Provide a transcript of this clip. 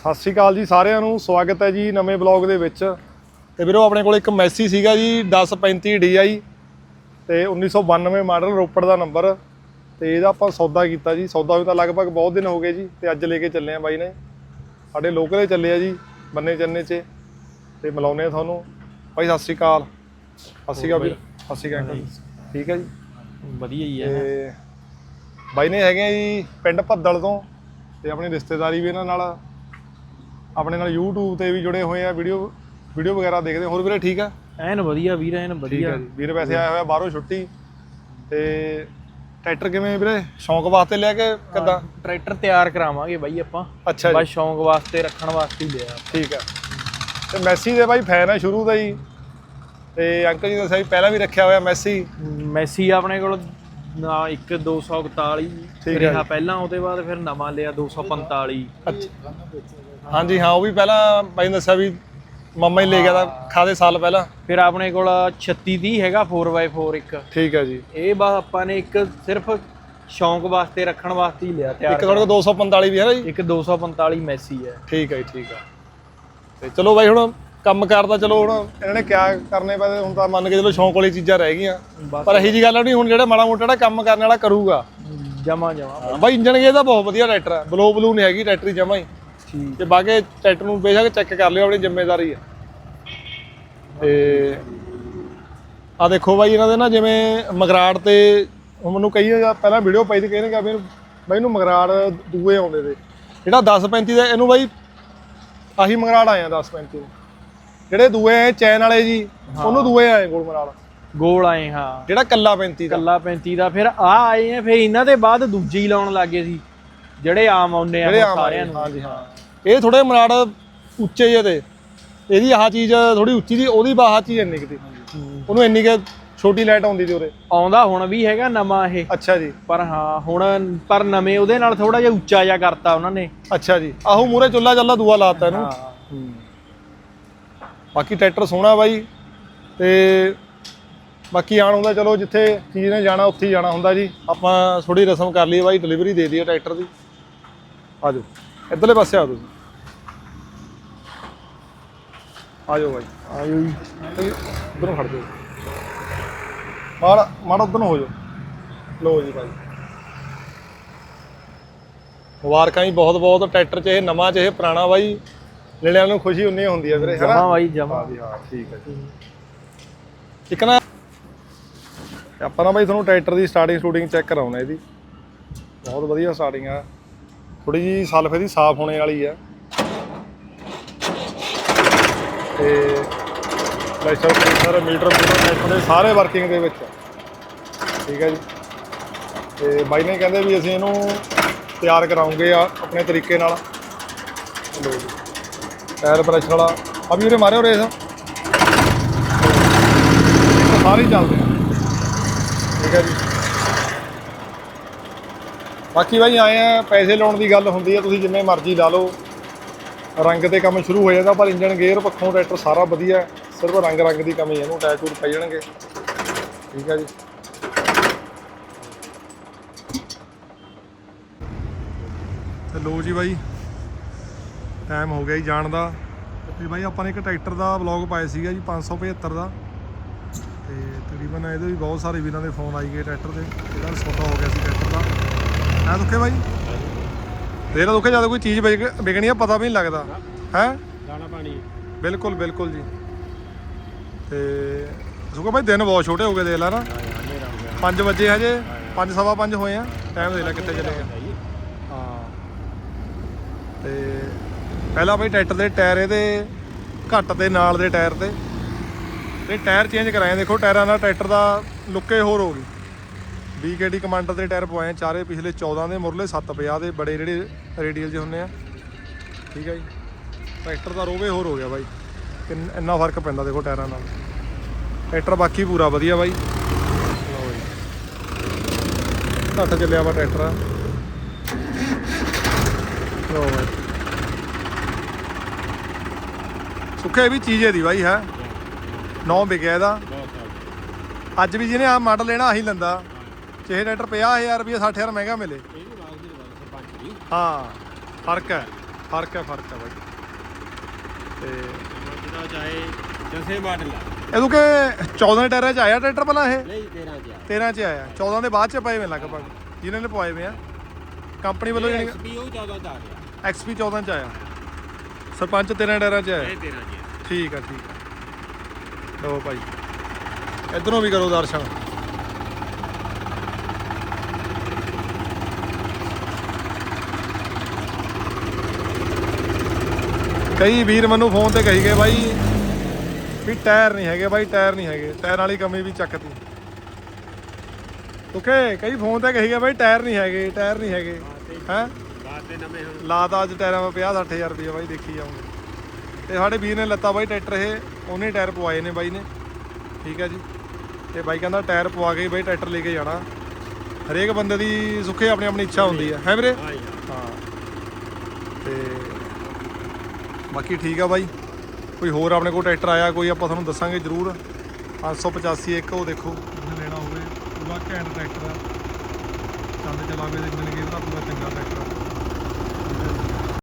ਸਤਿ ਸ਼੍ਰੀ ਅਕਾਲ ਜੀ ਸਾਰਿਆਂ ਨੂੰ ਸਵਾਗਤ ਹੈ ਜੀ ਨਵੇਂ ਬਲੌਗ ਦੇ ਵਿੱਚ। ਤੇ ਵੀਰੋ ਆਪਣੇ ਕੋਲ ਇੱਕ ਮੈਸੀ ਸੀਗਾ ਜੀ 1035 DI ਤੇ 1992 ਮਾਡਲ ਰੋਪੜ ਦਾ ਨੰਬਰ। ਤੇ ਇਹਦਾ ਆਪਾਂ ਸੌਦਾ ਕੀਤਾ ਜੀ। ਸੌਦਾ ਵੀ ਤਾਂ ਲਗਭਗ ਬਹੁਤ ਦਿਨ ਹੋ ਗਏ ਜੀ ਤੇ ਅੱਜ ਲੈ ਕੇ ਚੱਲੇ ਆ ਬਾਈ ਨੇ। ਸਾਡੇ ਲੋਕਲ ਚੱਲੇ ਆ ਜੀ ਬੰਨੇ ਚੰਨੇ 'ਚ। ਤੇ ਮਿਲਾਉਨੇ ਆ ਤੁਹਾਨੂੰ। ਬਾਈ ਸਤਿ ਸ਼੍ਰੀ ਅਕਾਲ। ਸਤਿ ਸ਼੍ਰੀ ਅਕਾਲ ਵੀਰ। ਸਤਿ ਸ਼੍ਰੀ ਅਕਾਲ। ਠੀਕ ਹੈ ਜੀ? ਵਧੀਆ ਹੀ ਹੈ। ਬਾਈ ਨੇ ਹੈਗੇ ਆ ਜੀ ਪਿੰਡ ਭੱਦਲ ਤੋਂ। ਤੇ ਆਪਣੀ ਰਿਸ਼ਤੇਦਾਰੀ ਵੀ ਇਹਨਾਂ ਨਾਲ। ਆਪਣੇ ਨਾਲ YouTube ਤੇ ਵੀ ਜੁੜੇ ਹੋਏ ਆ ਵੀਡੀਓ ਵੀਡੀਓ ਵਗੈਰਾ ਦੇਖਦੇ ਹੋਰ ਵੀਰੇ ਠੀਕ ਆ? ਐਨ ਵਧੀਆ ਵੀਰ ਐਨ ਵਧੀਆ। ਜੀ। ਵੀਰ ਵੈਸੇ ਆਇਆ ਹੋਇਆ ਬਾਹਰੋਂ ਛੁੱਟੀ। ਤੇ ਟਰੈਕਟਰ ਕਿਵੇਂ ਵੀਰੇ? ਸ਼ੌਂਕ ਵਾਸਤੇ ਲਿਆ ਕੇ ਕਿੱਦਾਂ? ਟਰੈਕਟਰ ਤਿਆਰ ਕਰਾਵਾਂਗੇ ਬਾਈ ਆਪਾਂ। ਅੱਛਾ ਜੀ। ਬਸ ਸ਼ੌਂਕ ਵਾਸਤੇ ਰੱਖਣ ਵਾਸਤੇ ਹੀ ਲਿਆ ਠੀਕ ਆ। ਤੇ ਮੈਸੀ ਦੇ ਬਾਈ ਫੈਨ ਆ ਸ਼ੁਰੂ ਦਾ ਹੀ। ਤੇ ਅੰਕਲ ਜੀ ਦੱਸਿਆ ਵੀ ਪਹਿਲਾਂ ਵੀ ਰੱਖਿਆ ਹੋਇਆ ਮੈਸੀ। ਮੈਸੀ ਆਪਣੇ ਕੋਲ ਨਾ ਇੱਕ 241 ਠੀਕ ਹੈ ਰਿਹਾ। ਪਹਿਲਾਂ ਉਹਦੇ ਬਾਅਦ ਫਿਰ ਨਵਾਂ ਲਿਆ 245 ਅੱਛਾ। ਹਾਂਜੀ ਹਾਂ ਉਹ ਵੀ ਪਹਿਲਾਂ ਬਾਈ ਨੇ ਦੱਸਿਆ ਵੀ ਮੰਮਾ ਹੀ ਲੈ ਗਿਆ ਤਾਂ ਖਾਦੇ ਸਾਲ ਪਹਿਲਾਂ। ਫਿਰ ਆਪਣੇ ਕੋਲ 3630 ਹੈਗਾ 4x4 ਇੱਕ। ਠੀਕ ਹੈ ਜੀ। ਇਹ ਬਸ ਆਪਾਂ ਨੇ ਇੱਕ ਸਿਰਫ ਸ਼ੌਂਕ ਵਾਸਤੇ ਰੱਖਣ ਵਾਸਤੇ ਹੀ ਲਿਆ ਇੱਕ ਤਿਆਰ ਤੁਹਾਡੇ ਕੋਲ 245 ਵੀ ਹੈ ਨਾ ਜੀ? ਇੱਕ 245 ਮੈਸੀ ਹੈ। ਠੀਕ ਹੈ ਜੀ, ਠੀਕ ਆ ਤੇ ਚਲੋ ਬਾਈ ਹੁਣ ਕੰਮ ਕਰਦਾ ਚਲੋ ਹੁਣ ਇਹਨਾਂ ਨੇ ਕਿਆ ਕਰਨੇ ਪੈਦੇ ਹੁਣ ਤਾਂ ਮੰਨ ਕੇ ਚਲੋ ਸ਼ੌਂਕ ਵਾਲੀ ਚੀਜ਼ਾਂ ਰਹਿ ਗਈਆਂ। ਪਰ ਇਹੀ ਜੀ ਗੱਲ ਨਹੀਂ ਹੁਣ ਜਿਹੜਾ ਮਾੜਾ ਮੋਟਾ ਜਿਹੜਾ ਕੰਮ ਕਰਨ ਵਾਲਾ ਕਰੂਗਾ। ਜਮਾ ਜਮਾ। ਬਾਈ ਇੰਜਣ ਗੇ ਦਾ ਬਹੁਤ ਵਧੀਆ ਟਰੈਕਟਰ ਹੈ ਬਲੋ ਬਲੂ ਨਹੀਂ ਹੈਗੀ ਟਰੈਕਟਰ ਜਮਾ ਹੀ। ਤੇ ਬਾਕੀ ਟਰੈਕਟਰ ਨੂੰ ਬੇਸ਼ੱਕ ਚੈੱਕ ਕਰ ਲਿਓ ਆਪਣੀ ਜ਼ਿੰਮੇਵਾਰੀ ਹੈ ਤੇ ਆ ਦੇਖੋ ਬਾਈ ਇਹਨਾਂ ਦੇ ਨਾ ਜਿਵੇਂ ਮਗਰਾੜ ਤੇ ਮੈਨੂੰ ਕਹੀ ਜਾਂ ਪਹਿਲਾਂ ਵੀਡੀਓ ਪਾਈ ਤੇ ਕਹਿੰਦੇ ਕਿ ਵੀ ਬਾਈ ਇਹਨੂੰ ਮਗਰਾੜ ਦੂਏ ਆਉਂਦੇ ਤੇ। ਜਿਹੜਾ 1035 ਦਾ ਇਹਨੂੰ ਬਾਈ ਆਹੀ ਮਗਰਾੜ ਆਏ ਆ 1035 ਨੂੰ। ਜਿਹੜੇ ਦੂਏ ਆਏ ਚੈਨ ਵਾਲੇ ਜੀ ਉਹਨੂੰ ਦੂਏ ਆਏ ਗੋਲ ਮਗਰਾੜ। ਗੋਲ ਆਏ ਹਾਂ। ਜਿਹੜਾ ਕੱਲਾ 35 ਦਾ। ਕੱਲਾ 35 ਦਾ ਫਿਰ ਆ ਆਏ ਆ ਫਿਰ ਇਹਨਾਂ ਦੇ ਬਾਅਦ ਦੂਜੀ ਲਾਉਣ ਲੱਗੇ ਸੀ। ਜਿਹੜੇ ਆਮ ਆਉਂਦੇ ਆ ਸਾਰਿਆਂ ਨੂੰ। ਹਾਂਜੀ ਹਾਂ। ਇਹ ਥੋੜੇ ਮਰਾੜ ਉੱਚੇ ਜਿਹੇ ਤੇ। ਇਹਦੀ ਆਹ ਚੀਜ਼ ਥੋੜੀ ਉੱਚੀ ਦੀ ਉਹਦੀ ਬਾਹ ਚੀਜ਼ ਇੰਨੀ ਕਿਤੇ ਉਹਨੂੰ ਇੰਨੀ ਕਿ ਛੋਟੀ ਲਾਈਟ ਆਉਂਦੀ ਤੇ ਉਰੇ। ਆਉਂਦਾ ਹੁਣ ਵੀ ਹੈਗਾ ਨਵਾਂ ਇਹ। ਅੱਛਾ ਜੀ। ਪਰ ਹਾਂ ਹੁਣ ਪਰ ਨਵੇਂ ਉਹਦੇ ਨਾਲ ਥੋੜਾ ਜਿਹਾ ਉੱਚਾ ਜਿਹਾ ਕਰਤਾ ਉਹਨਾਂ ਨੇ। ਅੱਛਾ ਜੀ। ਆਹੋ ਮੂਰੇ ਚੁੱਲਾ ਚੱਲਾ ਦੂਆ ਲਾਤਾ ਇਹਨੂੰ। ਬਾਕੀ ਟਰੈਕਟਰ ਸੋਹਣਾ ਬਾਈ। ਤੇ ਬਾਕੀ ਆਣ ਹੁੰਦਾ ਚਲੋ ਜਿੱਥੇ ਚੀਜ਼ ਨੇ ਜਾਣਾ ਉੱਥੇ ਹੀ ਜਾਣਾ ਹੁੰਦਾ ਜੀ। ਆਪਾਂ ਥੋੜੀ ਰਸਮ ਕਰ ਲਈ ਬਾਈ ਡਿਲੀਵਰੀ ਦੇ ਦਈਏ ਟਰੈਕਟਰ ਦੀ। ਆ ਜਾਓ। ਇੱਧਰਲੇ ਪਾਸੇ ਆ ਤੁਸੀਂ ਆ ਜਾਓ ਬਾਈ। ਆਇਓ ਜੀ। ਉਧਰੋਂ ਖੜ ਜਾਓ। ਮਾੜਾ ਮਾੜਾ ਉਧਰ ਨੂੰ ਹੋ ਜਾਓ। ਲੋ ਜੀ ਭਾਈ ਮੁਬਾਰਕਾਂ ਜੀ ਬਹੁਤ ਬਹੁਤ। ਟਰੈਕਟਰ 'ਚ ਇਹ ਨਵਾਂ 'ਚ ਇਹ ਪੁਰਾਣਾ ਬਾਈ। ਲੈਣਿਆਂ ਨੂੰ ਖੁਸ਼ੀ ਉਨੀ ਹੁੰਦੀ ਹੈ ਵੀਰੇ ਹੈਨਾ? ਜਮਾ ਬਾਈ ਜਮਾ। ਹਾਂ ਠੀਕ ਹੈ ਜੀ। ਇੱਕ ਨਾ ਆਪਾਂ ਨਾ ਬਾਈ ਤੁਹਾਨੂੰ ਟਰੈਕਟਰ ਦੀ ਸਟਾਰਟਿੰਗ ਸ਼ੂਟਿੰਗ ਚੈੱਕ ਕਰਾਉਣਾ ਇਹਦੀ। ਬਹੁਤ ਵਧੀਆ ਸਟਾਰਟਿੰਗ ਆ। ਥੋੜੀ ਜੀ ਸਲਫ ਇਹਦੀ ਸਾਫ਼ ਹੋਣੇ ਵਾਲੀ ਆ। ਤੇ pressure pressure meter meter tractor ਸਾਰੇ ਵਰਕਿੰਗ ਦੇ ਵਿੱਚ। ਠੀਕ ਹੈ ਜੀ। ਤੇ ਬਾਈ ਨੇ ਕਹਿੰਦੇ ਵੀ ਅਸੀਂ ਇਹਨੂੰ ਤਿਆਰ ਕਰਾਉਂਗੇ ਆ, ਆਪਣੇ ਤਰੀਕੇ ਨਾਲ। ਲਓ ਜੀ। ਟਾਇਰ ਪ੍ਰੈਸ਼ਰ ਵਾਲਾ। ਆ ਵੀ ਉਹਨੇ ਮਾਰਿਓ ਰੇਸ। ਸਾਰੇ ਚੱਲਦੇ ਆ। ਠੀਕ ਹੈ ਜੀ। ਬਾਕੀ ਬਾਈ, ਆਏ ਆ, ਪੈਸੇ ਲਾਉਣ ਦੀ ਗੱਲ ਹੁੰਦੀ ਹੈ ਤੁਸੀਂ ਜਿੰਨੇ ਮਰਜ਼ੀ ਲਾ ਲਓ। ਰੰਗ ਤੇ ਕੰਮ ਸ਼ੁਰੂ ਹੋ ਜਾਂਦਾ ਪਰ ਇੰਜਨ ਗੇਅਰ ਪੱਖੋਂ ਟਰੈਕਟਰ ਸਾਰਾ ਵਧੀਆ ਸਿਰਫ ਰੰਗ ਰੰਗ ਦੀ ਕਮੀ ਹੈ, ਇਹਨੂੰ ਟਾਇਰ ਟੂਰ ਪੈ ਜਾਣਗੇ। ਠੀਕ ਹੈ ਜੀ। ਤੇ ਲੋ ਜੀ ਬਾਈ ਟਾਈਮ ਹੋ ਗਿਆ ਜੀ ਜਾਣ ਦਾ। ਤੇ ਬਾਈ ਆਪਾਂ ਨੇ ਇੱਕ ਟਰੈਕਟਰ ਦਾ ਵਲੌਗ ਪਾਇਆ ਸੀਗਾ ਜੀ 575 ਦਾ। ਤੇ ਤਕਰੀਬਨ ਇਹਦੇ ਵੀ ਬਹੁਤ ਸਾਰੇ ਵੀਰਾਂ ਦੇ ਫੋਨ ਆਈ ਗਏ ਟਰੈਕਟਰ ਦੇ, ਜਿਹੜਾ ਸੌਦਾ ਹੋ ਗਿਆ ਸੀ ਟਰੈਕਟਰ ਦਾ। ਹੈ ਦੁੱਖੇ ਬਾਈ? ਲਾ ਦੁੱਖੇ ਜਦੋਂ ਕੋਈ ਚੀਜ਼ ਵਿਕ- ਵਿਕਣੀ ਆ ਪਤਾ ਵੀ ਨਹੀਂ ਲੱਗਦਾ। ਹੈ? ਦਾਣਾ ਪਾਣੀ। ਬਿਲਕੁਲ ਬਿਲਕੁਲ ਜੀ। ਤੇ ਸੁਖੋ ਭਾਈ ਦਿਨ ਬਹੁਤ ਛੋਟੇ ਹੋ ਗਏ ਦੇਖ ਲਾ ਨਾ। 5 ਵਜੇ ਹਜੇ 5 ਸਵਾ 5 ਹੋਏ ਆ। ਟਾਈਮ ਦੇਖ ਲੈ ਕਿੱਥੇ ਚਲੇ ਗਿਆ ਹਾਂ। ਤੇ ਪਹਿਲਾਂ ਬਈ ਟਰੈਕਟਰ ਦੇ ਟਾਇਰ ਇਹਦੇ ਘੱਟ ਤੇ ਨਾਲ ਦੇ ਟਾਇਰ ਤੇ। ਤੇ ਟਾਇਰ ਚੇਂਜ ਕਰਾਏ ਦੇਖੋ ਟਾਇਰਾਂ ਦਾ ਟਰੈਕਟਰ ਦਾ ਲੁੱਕੇ ਹੋਰ ਹੋ ਗਈ। BKD ਕਮਾਂਡਰ ਦੇ ਟਾਇਰ ਪਵਾਏ ਚਾਰੇ ਪਿਛਲੇ 14 ਦੇ ਮੁਰਲੇ 750 ਦੇ ਬੜੇ ਜਿਹੜੇ ਰੇਡੀਅਲ ਜਿਹੇ ਹੁੰਦੇ ਆ। ਠੀਕ ਹੈ ਜੀ। ਟਰੈਕਟਰ ਦਾ ਰੋਵੇ ਹੋਰ ਹੋ ਗਿਆ ਬਾਈ। ਇੰਨਾ ਫ਼ਰਕ ਪੈਂਦਾ ਦੇਖੋ ਟਾਇਰਾਂ ਨਾਲ। ਟਰੈਕਟਰ ਬਾਕੀ ਪੂਰਾ ਵਧੀਆ ਬਾਈ। ਲਓ ਜੀ। ਘੱਟ ਚੱਲਿਆ ਵਾ ਟਰੈਕਟਰ। ਆ। ਲਓ ਬਾਈ। ਸੁੱਖੇ ਵੀ ਚੀਜ਼ ਇਹਦੀ ਬਾਈ ਹੈ? ਨੌ ਵਿਕਿਆ ਇਹਦਾ। ਅੱਜ ਵੀ ਜਿਹਨੇ ਆ ਮਾਡਲ ਲੈਣਾ ਆਹੀ ਲੈਂਦਾ। ਚਾਹੇ ਟਰੈਕਟਰ 50000 ਰੁਪਏ 60000 ਮਹਿੰਗਾ ਮਿਲੇ। ਹਾਂ ਫ਼ਰਕ ਹੈ ਫ਼ਰਕ ਹੈ ਫ਼ਰਕ ਹੈ ਬਾਈ। ਤੇ ਜਿਹੜਾ ਚਾਹੇ ਜਸੇ ਮਾਡਲ ਆ ਇਹ ਕਿ 14 ਟਾਇਰਾਂ ਚ ਆਇਆ ਟਰੈਕਟਰ ਪਹਿਲਾਂ ਇਹ? ਨਹੀਂ 13 ਚ ਆ 13 ਚ ਆਇਆ। 14 ਦੇ ਬਾਅਦ ਚ ਪਏ ਵੇ ਲਗਭਗ ਜਿਨ੍ਹਾਂ ਨੇ ਪਵਾਏ ਵੇ ਆ। ਕੰਪਨੀ ਵੱਲੋਂ ਜਾਨੀ ਐਕਸਪੀ ਉਹ 14 ਚ ਆ ਗਿਆ। ਐਕਸਪੀ 14 ਚ ਆਇਆ। ਸਰਪੰਚ 13 ਟਾਇਰਾਂ ਚ ਆਇਆ। ਇਹ 13 ਚ ਆ। ਠੀਕ ਆ ਠੀਕ ਆ। ਲਓ ਭਾਈ। ਇਧਰੋਂ ਵੀ ਕਰੋ ਦਰਸ਼ਨ। ਕਈ ਵੀਰ ਮੈਨੂੰ ਫੋਨ ਤੇ ਕਹੀ ਗਏ ਬਾਈ ਵੀ ਟਾਇਰ ਨਹੀਂ ਹੈਗੇ ਬਾਈ ਟਾਇਰ ਨਹੀਂ ਹੈਗੇ। ਟਾਇਰ ਵਾਲੀ ਕਮੀ ਵੀ ਚੱਕਤੀ। ਓਕੇ ਕਈ ਫੋਨ ਤੇ ਕਹੀ ਗਏ ਬਾਈ ਟਾਇਰ ਨਹੀਂ ਹੈਗੇ ਟਾਇਰ ਨਹੀਂ ਹੈਗੇ। ਹੈਂ ਬਾਤ ਨਵੇਂ ਹੁਣ ਲਾਤਾ ਅੱਜ ਟਾਇਰਾਂ 'ਤੇ 50 60000 ਰੁਪਏ ਬਾਈ ਦੇਖੀ ਜਾਓਗੇ ਤੇ ਸਾਡੇ ਵੀਰ ਨੇ ਲੱਤਾ ਬਾਈ ਟਰੈਕਟਰ ਇਹ ਉਹਨੇ ਟਾਇਰ ਪਵਾਏ ਨੇ ਬਾਈ ਨੇ। ਠੀਕ ਹੈ ਜੀ। ਤੇ ਬਾਈ ਕਹਿੰਦਾ ਟਾਇਰ ਪਵਾ ਕੇ ਬਾਈ ਟਰੈਕਟਰ ਲੈ ਕੇ ਜਾਣਾ। ਹਰੇਕ ਬੰਦੇ ਦੀ ਸੁੱਖੇ ਆਪਣੀ ਆਪਣੀ ਇੱਛਾ ਹੁੰਦੀ ਹੈ। ਹੈ ਵੀਰੇ। ਹਾਂ। ਤੇ ਬਾਕੀ ਠੀਕ ਆ ਬਾਈ। ਕੋਈ ਹੋਰ ਆਪਣੇ ਕੋਲ ਟਰੈਕਟਰ ਆਇਆ, ਕੋਈ ਆਪਾਂ ਤੁਹਾਨੂੰ ਦੱਸਾਂਗੇ ਜ਼ਰੂਰ। 585 ਇੱਕ, ਉਹ ਦੇਖੋ। ਜਿਹਨੇ ਲੈਣਾ ਹੋਵੇ, ਪੂਰਾ ਘੈਂਟ ਟਰੈਕਟਰ ਆ। ਚੰਦ ਚਲਾਵੇ ਦੇ ਮਿਲ ਗਏ, ਉਹਦਾ ਪੂਰਾ ਚੰਗਾ ਟਰੈਕਟਰ ਆ।